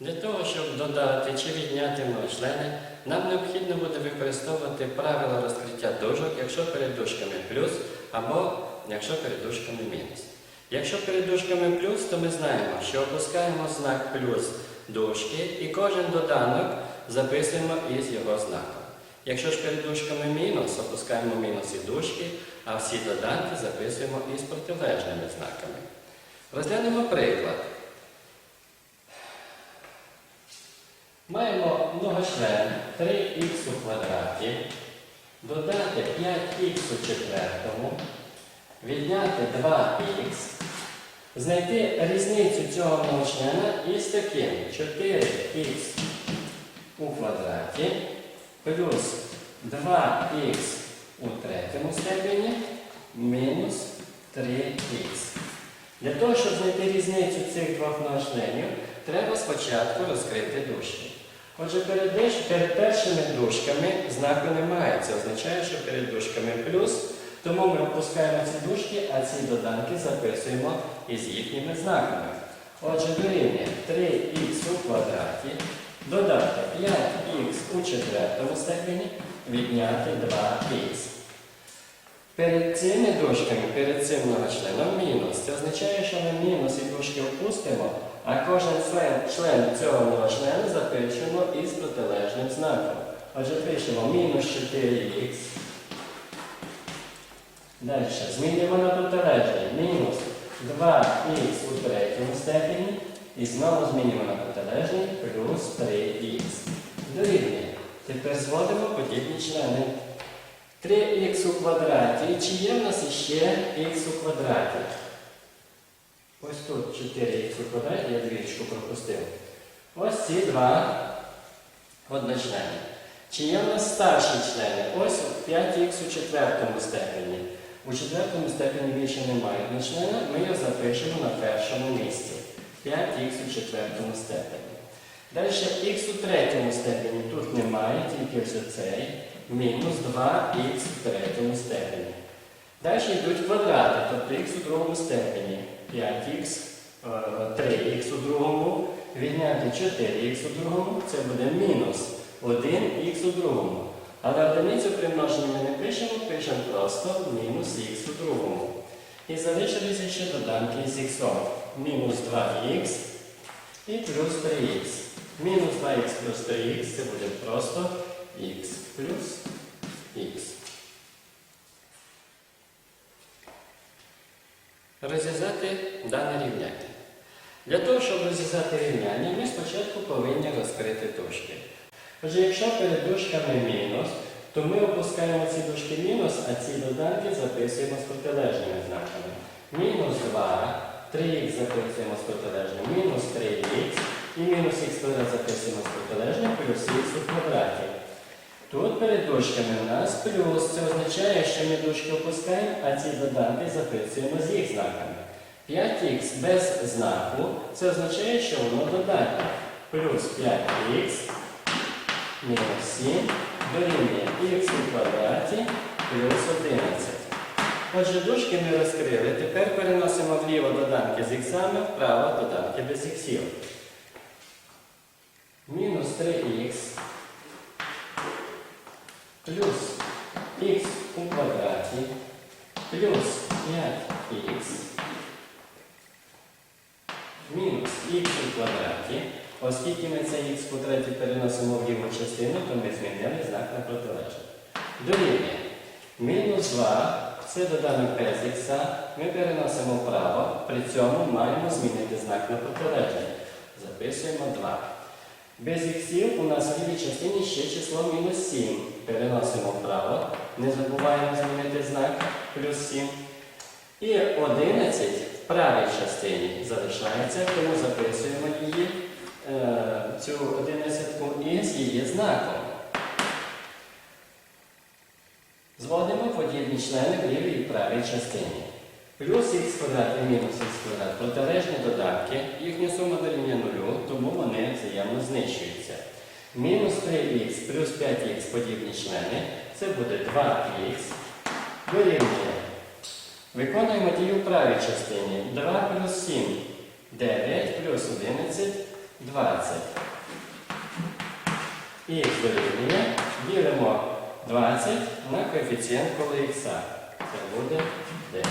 Для того, щоб додати чи відняти многочлени, нам необхідно буде використовувати правило розкриття дужок, якщо перед дужками плюс або якщо перед дужками мінус. Якщо перед дужками плюс, то ми знаємо, що опускаємо знак плюс дужки і кожен доданок записуємо із його знаком. Якщо ж перед дужками мінус, опускаємо мінус і дужки, а всі доданки записуємо із протилежними знаками. Розглянемо приклад. Маємо многочлен 3х у квадраті, додати 5х у четвертому, відняти 2х, знайти різницю цього многочлена із таким 4х у квадраті плюс 2х у третьому степені мінус 3х. Для того, щоб знайти різницю цих двох множників, треба спочатку розкрити дужки. Отже, перед, першими дужками знаку немає. Це означає, що перед дужками плюс, тому ми опускаємо ці дужки, а ці доданки записуємо із їхніми знаками. Отже, дорівнює 3х у квадраті, додати 5х у четвертому степені, відняти 2х. Перед цими дужками, перед цим многочленом. Це означає, що ми мінус і дужки опустимо, а кожен член, член цього многочлена запишемо із протилежним знаком. Отже, пишемо мінус 4х. Далі змінюємо на протилежний. Мінус 2х у третьому степені. І знову змінюємо на протилежний плюс 3х. Дорівнює. Тепер зводимо подібні члени. 3х у квадраті. Чи є в нас іще х у квадраті? Ось тут 4х у квадраті, я двічку пропустив. Ось ці два одночлени. Чи є в нас старші члени? Ось 5х у четвертому степені. У четвертому степені більше немає одночлена, ми його запишемо на першому місці. 5х у четвертому степені. Далі х у третьому степені тут немає, тільки ось цей. Мінус 2х у третьому степені. Далі йдуть квадрати, тобто х у другому степені. 5х, 3х у другому, відняти 4х у другому, це буде мінус 1х у другому. Але одиницю при множенні ми не пишемо, пишемо просто мінус х у другому. І залишилися ще доданки з х. Мінус 2х і плюс 3х. Мінус 2х плюс 3х це буде просто х плюс х. Розв'язати дане рівняння. Для того, щоб розв'язати рівняння, ми спочатку повинні розкрити дужки. Отже, якщо перед дужками мінус, то ми опускаємо ці дужки мінус, а ці доданки записуємо з протилежними знаками. Мінус 2, 3х записуємо з протилежним, мінус 3х і мінус х записуємо з протилежним, плюс х у квадраті. Тут перед дужками у нас плюс. Це означає, що ми дужки опускаємо, а ці доданки записуємо з їх знаками. 5х без знаку, це означає, що воно додатнє. Плюс 5х мінус 7 дорівнює х у квадраті плюс 11. Отже, дужки ми розкрили. Тепер переносимо вліво доданки з іксами, вправо доданки без іксів. Мінус 3х плюс х у квадраті плюс 5х мінус х у квадраті. Оскільки ми цей х в квадраті переносимо в ліву частину, то ми змінили знак на протилежний. Дорівнює. Мінус 2 це доданок без х, ми переносимо вправо, при цьому маємо змінити знак на протилежний. Записуємо 2. Без іксів у нас в лівій частині ще число мінус 7. Переносимо вправо. Не забуваємо змінити знак плюс 7. І 11 в правій частині залишається, тому записуємо її, е, цю 11 із її знаком. Зводимо подібні члени в лівій і правій частині. Плюс х квадрат і мінус х квадрат протилежні додатки, їхня сума дорівнює нулю, тому вони взаємно знищуються. Мінус 3х плюс 5х подібні члени, це буде 2х дорівнює. Виконуємо дію в правій частині. 2 плюс 7 9 плюс 11 20. Х дорівнює. Ділимо 20 на коефіцієнт коло х. Це буде 10.